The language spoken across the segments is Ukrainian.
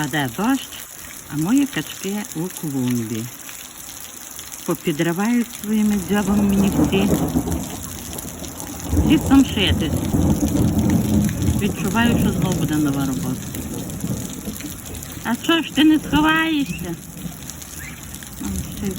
Паде дощ, а мої качки у клумбі. Попідривають своїми дзьобами мені всі. Лісом шитись. Відчуваю, що знову буде нова робота. А що ж ти не сховаєшся? Ой, ще й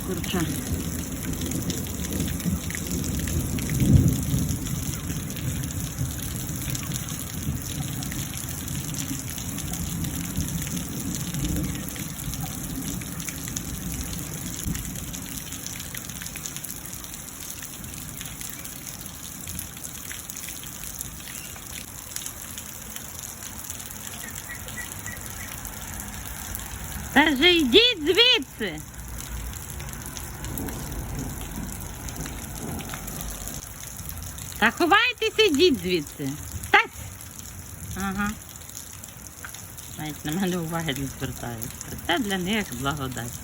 Та же йдіть звідси. Та ховайтеся, йдіть звідси. Тась. Ага. Навіть на мене уваги не звертають. Це для них благодать.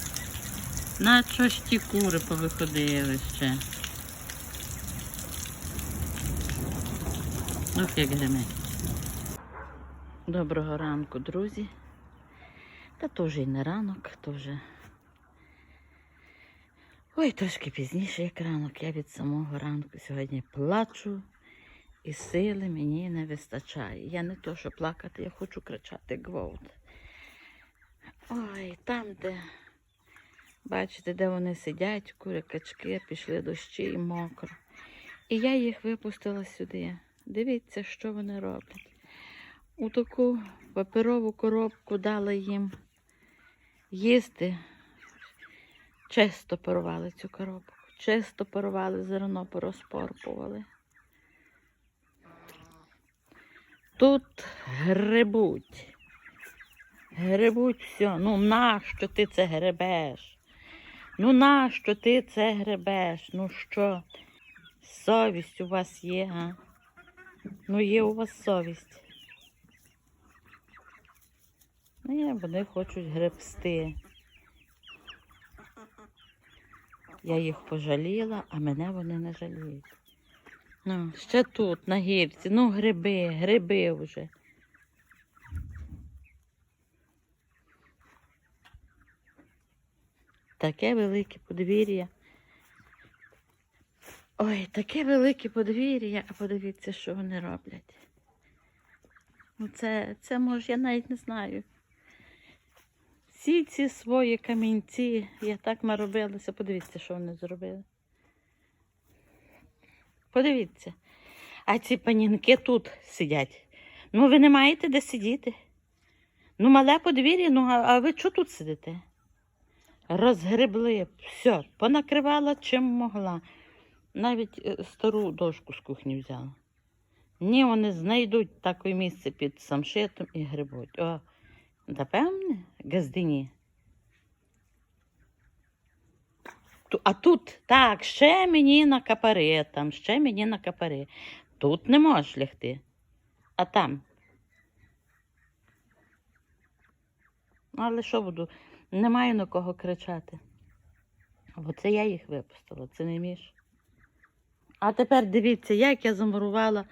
На що ж ті кури повиходили ще? Ох, як гриме. Доброго ранку, друзі. Та вже й не ранок, вже. Ой, трошки пізніше, як ранок. Я від самого ранку сьогодні плачу і сили мені не вистачає. Я не то, що плакати, я хочу кричати гвалт. Ой, там, де, бачите, де вони сидять, кури качки, пішли дощі і мокро. І я їх випустила сюди. Дивіться, що вони роблять. У таку паперову коробку дала їм їсти. Чисто порвали цю коробку, чисто порвали зерно, порозпорпували. Тут грибуть. Грибуть все. Ну нащо ти це гребеш? Ну нащо ти це гребеш? Ну що? Совість у вас є, а? Ну є у вас совість. Ну, ні, вони хочуть гребсти. Я їх пожаліла, а мене вони не жаліють. Ну, ще тут, на гірці, ну гриби, гриби вже. Таке велике подвір'я. Ой, таке велике подвір'я, а подивіться, що вони роблять. Ну, це, це може, я навіть не знаю. Всі ці свої камінці, я так наробилася, подивіться, що вони зробили. Подивіться. А ці панінки тут сидять. Ну, ви не маєте де сидіти. Ну, мале подвір'я, ну, а, ви що тут сидите? Розгребли, все, понакривала чим могла. Навіть е, стару дошку з кухні взяла. Ні, вони знайдуть таке місце під самшитом і грибуть. О, напевне, газдині. А тут так, ще мені на капари, там, ще мені на капари. Тут не можеш лягти. А там. Але що буду? Немає на кого кричати. Оце я їх випустила, це не міш. А тепер дивіться, як я замурувала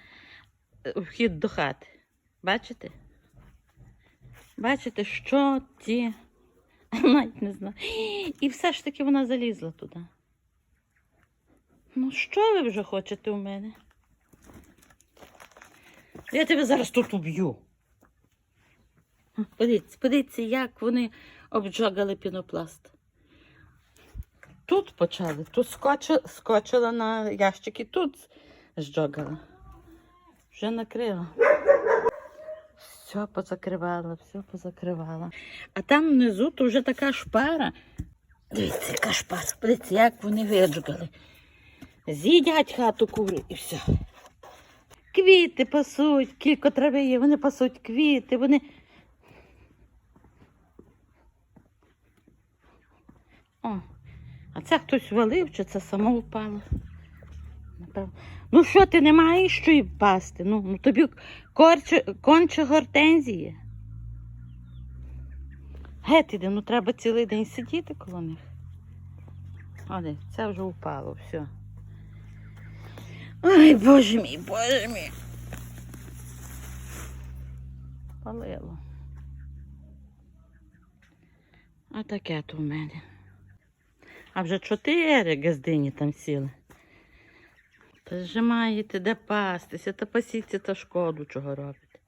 е, вхід до хати. Бачите? Бачите, що ті. Навіть не знаю. І все ж таки вона залізла туди. Ну, що ви вже хочете у мене? Я тебе зараз тут уб'ю. Подивіться, подивіться, як вони обджогали пінопласт. Тут почали, тут скочила, скочила на ящики, тут зджогала. Вже накрила. Все позакривала, все позакривала. А там внизу то вже така шпара. Дивіться, яка шпара. Подивіться, як вони виджгали. З'їдять хату кури і все. Квіти пасуть, кілько трави є, вони пасуть квіти, вони. О, а це хтось валив, чи це само впало? Напевно. Ну що, ти не маєш що й впасти? Ну, ну тобі корче, конче гортензії. Гет іде, ну треба цілий день сидіти коло них. Оде, це вже впало, все. Ой, боже мій, боже мій. Палило. А таке то в мене. А вже чотири газдині там сіли. Та ж маєте де пастися, та пасіться та шкоду, чого робите.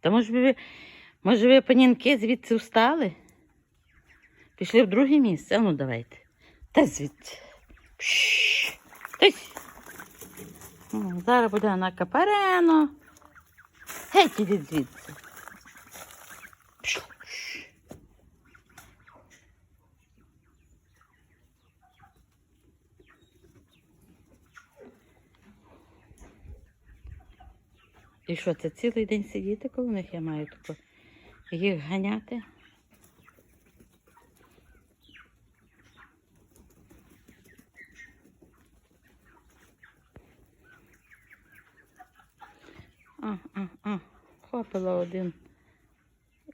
Та може ви, може ви панінки звідси встали? Пішли в друге місце? Ну давайте. Та звідси. Зараз буде на капарено. Геть звідси. І що, це цілий день сидіти коло них я маю тако їх ганяти? А, а, а, хопила один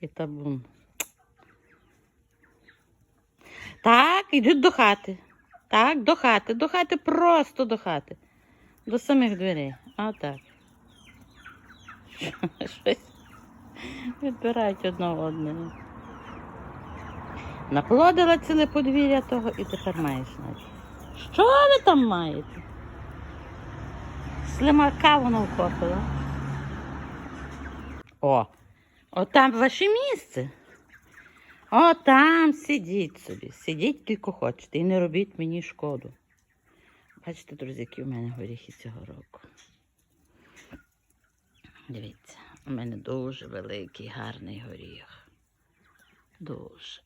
і табун. Так, йдуть до хати. Так, до хати, до хати, просто до хати. До самих дверей. А так. Щось відбирають одного одного. Наплодила ціле подвір'я того і тепер маєш навіть. Що ви там маєте? Слимака воно вхопила. О, отам ваше місце. О, там сидіть собі. Сидіть тільки хочете і не робіть мені шкоду. Бачите, друзі, які в мене горіхи цього року. Дивіться, у мене дуже великий, гарний горіх. Дуже.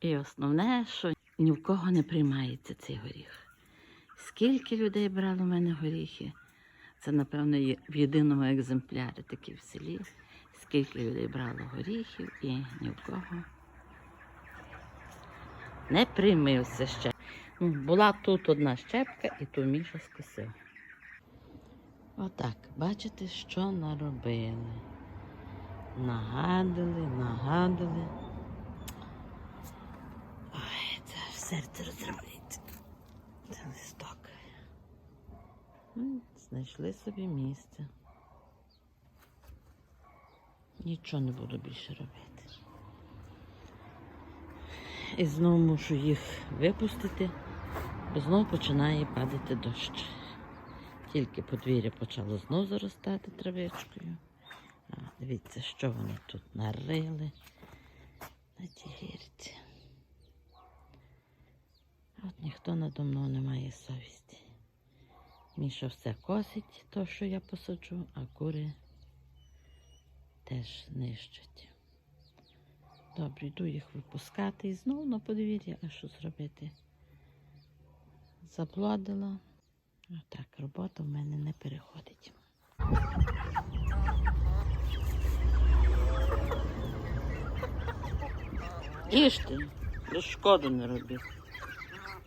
І основне, що ні в кого не приймається цей горіх. Скільки людей брало у мене горіхи? Це, напевно, в єдиному екземплярі такі в селі. Скільки людей брало горіхів і ні в кого не приймився ще. Була тут одна щепка, і ту Міша скосив. Отак, бачите, що наробили. Нагадали, нагадали. Ой, це аж серце розривається. Це листок. Ну, Знайшли собі місце. Нічого не буду більше робити. І знову мушу їх випустити, бо знову починає падати дощ. Тільки подвір'я почало знову заростати травичкою. А, дивіться, що вони тут нарили на гірці. От ніхто надо мною не має совісті. Міша все косить, то, що я посаджу, а кури теж нищать. Добре, йду їх випускати і знову на подвір'я, а що зробити? Заплодила. Отак, робота в мене не переходить. Їжте, без шкоду не робіть.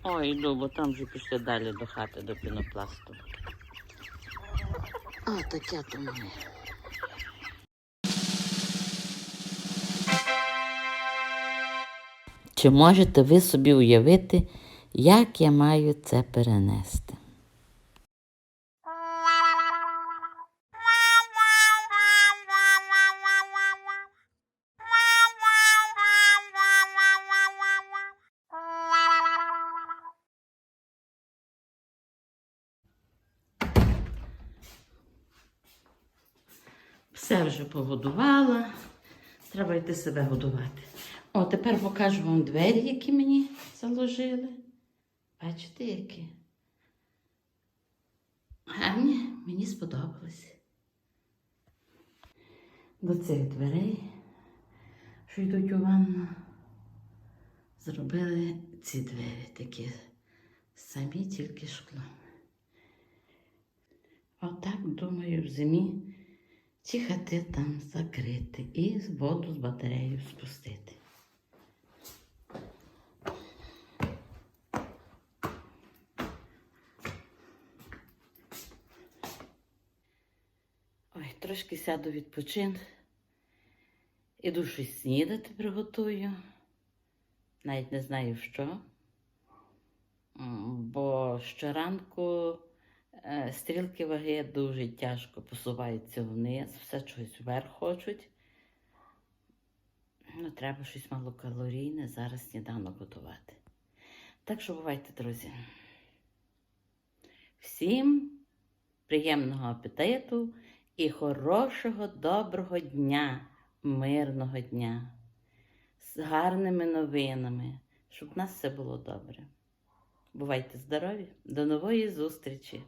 Ой, йду, бо там вже пішли далі до хати, до пінопласту. А, таке то мене. Чи можете ви собі уявити, як я маю це перенести? Все вже погодувала. Треба йти себе годувати. О, тепер покажу вам двері, які мені заложили. Бачите, які? Гарні, мені сподобалось. До цих дверей, що йдуть у ванну, зробили ці двері такі самі тільки шклом. Отак, думаю, в зимі ці хати там закрити і воду з батареєю спустити. Ой, трошки сяду відпочин. Іду щось снідати приготую. Навіть не знаю що. Бо щоранку Е, Стрілки ваги дуже тяжко посуваються вниз, все чогось вверх хочуть. Ну, треба щось малокалорійне зараз сніданок готувати. Так що бувайте, друзі. Всім приємного апетиту і хорошого, доброго дня, мирного дня, з гарними новинами, щоб в нас все було добре. Бувайте здорові! До нової зустрічі!